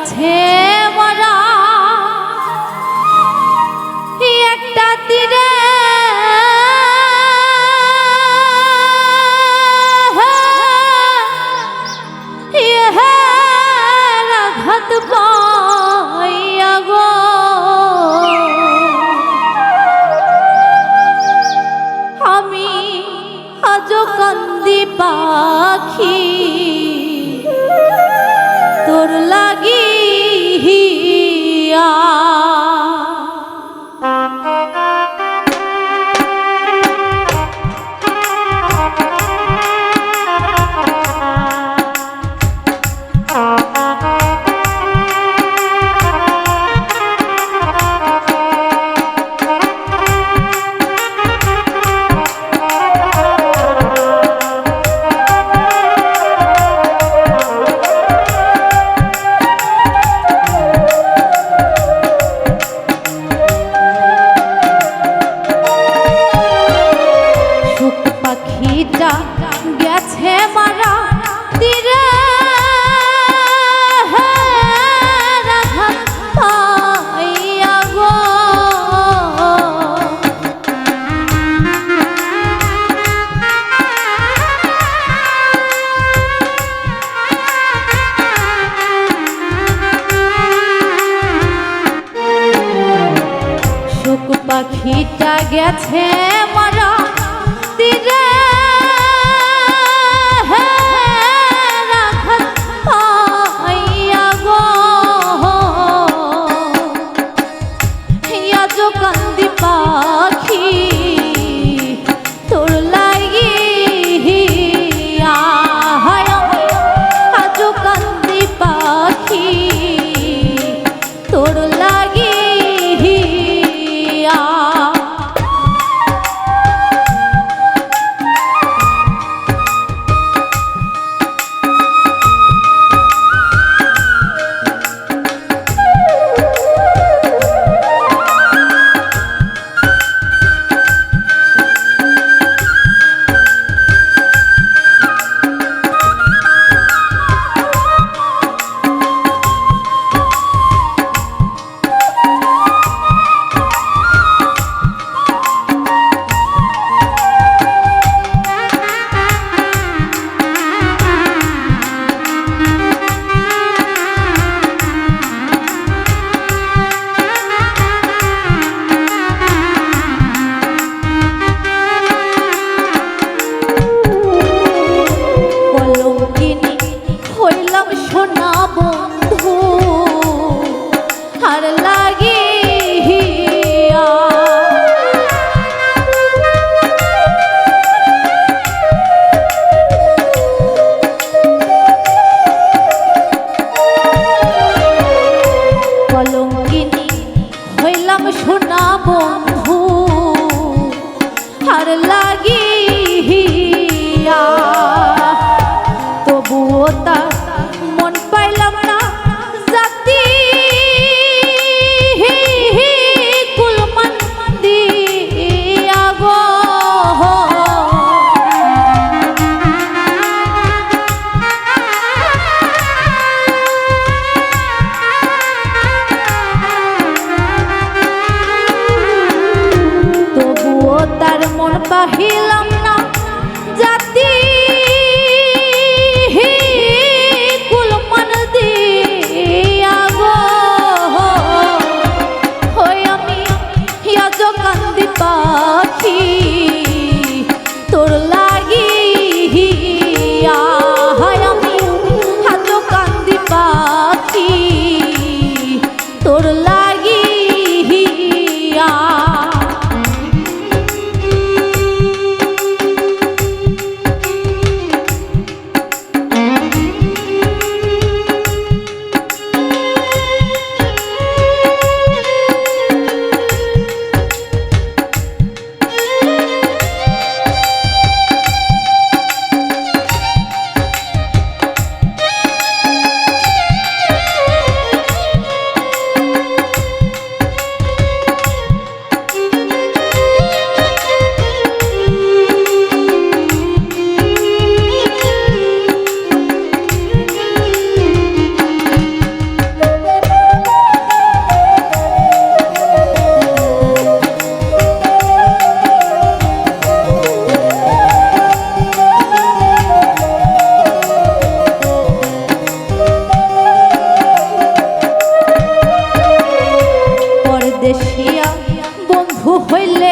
কাছে মরা। একটা তীরে। আমি আজ কান্দি পাখি। গেছে the love. পরদেশিয়া বন্ধু হইলে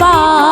কান্দি